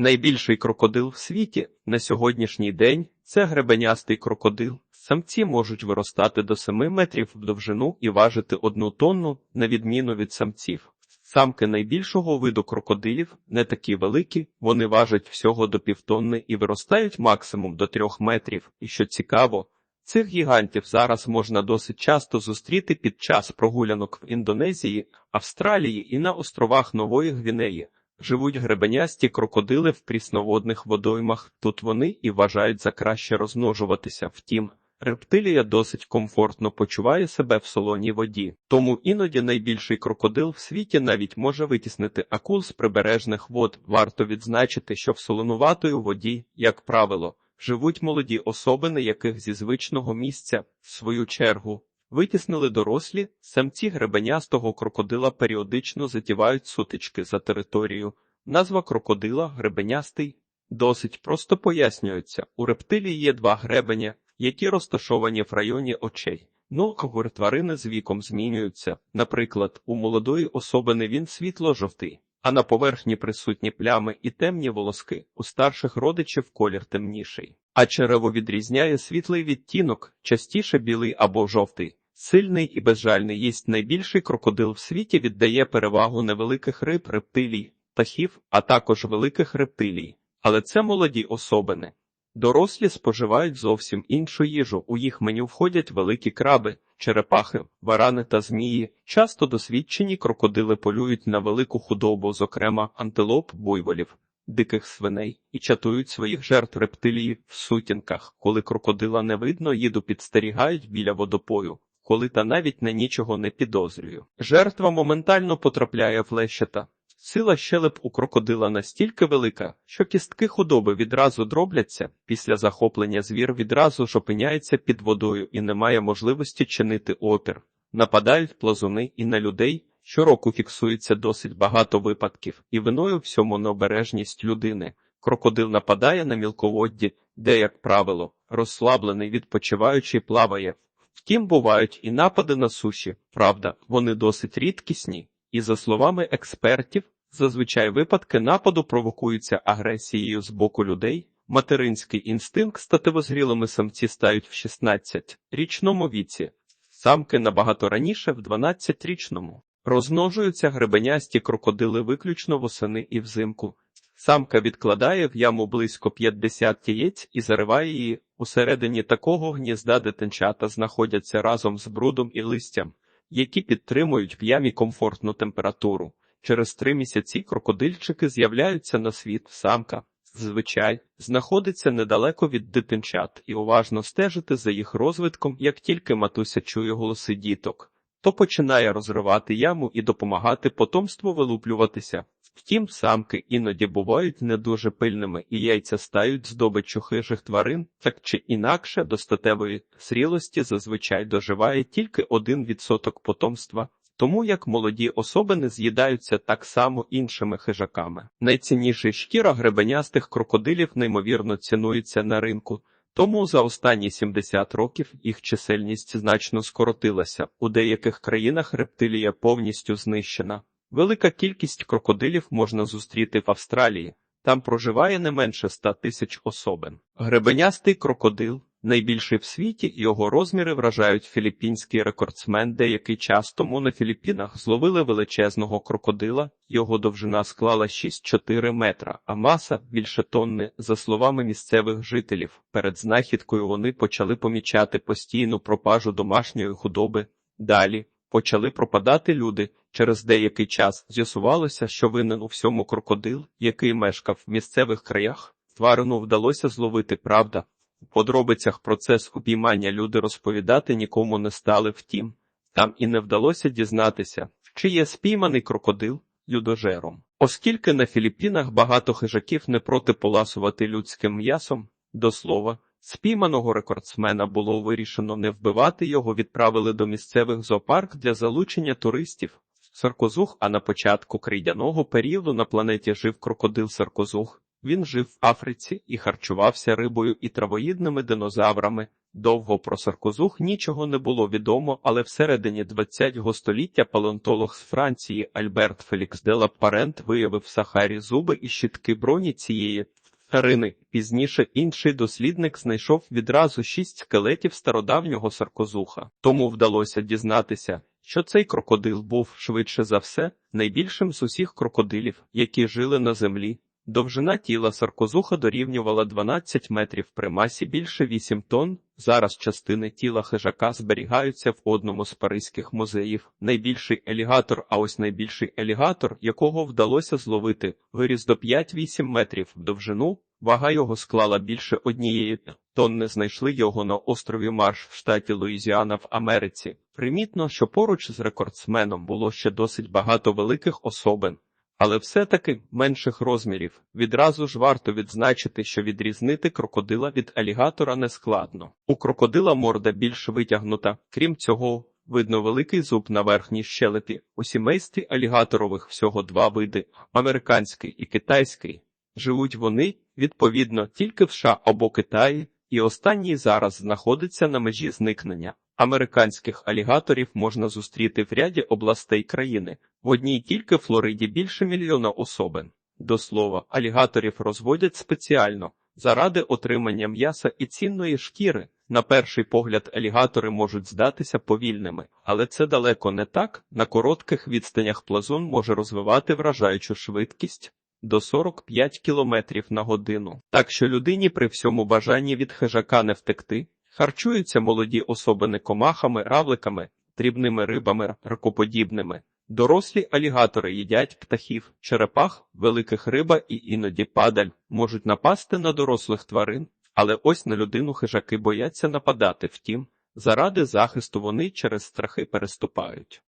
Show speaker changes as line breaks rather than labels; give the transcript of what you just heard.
Найбільший крокодил в світі на сьогоднішній день це гребенястий крокодил. Самці можуть виростати до 7 метрів в довжину і важити одну тонну, на відміну від самців. Самки найбільшого виду крокодилів не такі великі, вони важать всього до півтонни і виростають максимум до 3 метрів. І що цікаво, цих гігантів зараз можна досить часто зустріти під час прогулянок в Індонезії, Австралії і на островах Нової Гвінеї. Живуть гребенясті крокодили в прісноводних водоймах. Тут вони і вважають за краще розмножуватися. Втім, рептилія досить комфортно почуває себе в солоній воді. Тому іноді найбільший крокодил в світі навіть може витіснити акул з прибережних вод. Варто відзначити, що в солонуватої воді, як правило, живуть молоді особини, яких зі звичного місця, в свою чергу, Витіснили дорослі, самці гребенястого крокодила періодично затівають сутички за територію. Назва крокодила гребенястий досить просто пояснюється. У рептилії є два гребеня, які розташовані в районі очей. Ну, когор тварини з віком змінюються. Наприклад, у молодої особини він світло-жовтий, а на поверхні присутні плями і темні волоски. У старших родичів колір темніший. А черево відрізняє світлий відтінок, частіше білий або жовтий. Сильний і безжальний їсть найбільший крокодил в світі віддає перевагу невеликих риб, рептилій, птахів, а також великих рептилій. Але це молоді особини. Дорослі споживають зовсім іншу їжу. У їх меню входять великі краби, черепахи, варани та змії. Часто досвідчені крокодили полюють на велику худобу, зокрема антилоп, буйволів, диких свиней, і чатують своїх жертв рептилії в сутінках. Коли крокодила не видно, їду підстерігають біля водопою коли та навіть на нічого не підозрюю. Жертва моментально потрапляє в лещата. Сила щелеп у крокодила настільки велика, що кістки худоби відразу дробляться, після захоплення звір відразу ж опиняється під водою і не має можливості чинити опір. Нападають плазуни і на людей. Щороку фіксується досить багато випадків, і виною всьому необережність людини. Крокодил нападає на мілководді, де, як правило, розслаблений відпочиваючий плаває. Втім, бувають і напади на суші, правда, вони досить рідкісні, і, за словами експертів, зазвичай випадки нападу провокуються агресією з боку людей. Материнський інстинкт статевозрілими самці стають в 16-річному віці, самки набагато раніше в 12-річному. Розмножуються гребенясті крокодили виключно восени і взимку. Самка відкладає в яму близько 50 яєць і зариває її. Усередині такого гнізда дитинчата знаходяться разом з брудом і листям, які підтримують в ямі комфортну температуру. Через три місяці крокодильчики з'являються на світ. Самка, звичай, знаходиться недалеко від дитинчат і уважно стежити за їх розвитком, як тільки матуся чує голоси діток, то починає розривати яму і допомагати потомству вилуплюватися. Втім, самки іноді бувають не дуже пильними, і яйця стають здобиччю хижих тварин, так чи інакше до статевої зрілості зазвичай доживає тільки один відсоток потомства, тому як молоді особини з'їдаються так само іншими хижаками. Найцінніший шкіра гребенястих крокодилів неймовірно цінується на ринку. Тому за останні 70 років їх чисельність значно скоротилася. У деяких країнах рептилія повністю знищена. Велика кількість крокодилів можна зустріти в Австралії. Там проживає не менше ста тисяч особин. Гребенястий крокодил, найбільший в світі, його розміри вражають філіппінський рекордсмен. Деякий час тому на Філіппінах зловили величезного крокодила. Його довжина склала 6-4 метра, а маса більше тонни. За словами місцевих жителів, перед знахідкою вони почали помічати постійну пропажу домашньої худоби. Далі почали пропадати люди. Через деякий час з'ясувалося, що винен у всьому крокодил, який мешкав в місцевих краях. Тварину вдалося зловити правда. Подробицях процес упіймання люди розповідати нікому не стали втім. Там і не вдалося дізнатися, чи є спійманий крокодил людожером. Оскільки на Філіппінах багато хижаків не проти поласувати людським м'ясом, до слова, Спійманого рекордсмена було вирішено не вбивати його, відправили до місцевих зоопарк для залучення туристів. Саркозух, а на початку крейдяного періоду на планеті жив крокодил Саркозух. Він жив в Африці і харчувався рибою і травоїдними динозаврами. Довго про саркозух нічого не було відомо, але всередині ХХ століття палеонтолог з Франції Альберт Фелікс де Лапарент виявив в Сахарі зуби і щітки броні цієї тварини. Пізніше інший дослідник знайшов відразу шість скелетів стародавнього саркозуха. Тому вдалося дізнатися, що цей крокодил був швидше за все найбільшим з усіх крокодилів, які жили на землі. Довжина тіла саркозуха дорівнювала 12 метрів при масі більше 8 тонн. Зараз частини тіла хижака зберігаються в одному з паризьких музеїв. Найбільший елігатор, а ось найбільший елігатор, якого вдалося зловити, виріс до 5-8 метрів в довжину. Вага його склала більше однієї тонни. Знайшли його на острові Марш в штаті Луїзіана в Америці. Примітно, що поруч з рекордсменом було ще досить багато великих особин. Але все-таки менших розмірів. Відразу ж варто відзначити, що відрізнити крокодила від алігатора нескладно. У крокодила морда більш витягнута, крім цього, видно великий зуб на верхній щелепі. У сімействі алігаторових всього два види американський і китайський. Живуть вони, відповідно, тільки в США або Китаї, і останній зараз знаходиться на межі зникнення. Американських алігаторів можна зустріти в ряді областей країни. В одній тільки Флориді більше мільйона особин. До слова, алігаторів розводять спеціально заради отримання м'яса і цінної шкіри. На перший погляд, алігатори можуть здатися повільними, але це далеко не так. На коротких відстанях плазун може розвивати вражаючу швидкість до 45 км на годину. Так що людині при всьому бажанні від хижака не втекти. Харчуються молоді особини комахами, равликами, дрібними рибами, ракоподібними. Дорослі алігатори їдять птахів, черепах, великих риба і іноді падаль можуть напасти на дорослих тварин, але ось на людину хижаки бояться нападати. Втім, заради захисту вони через страхи переступають.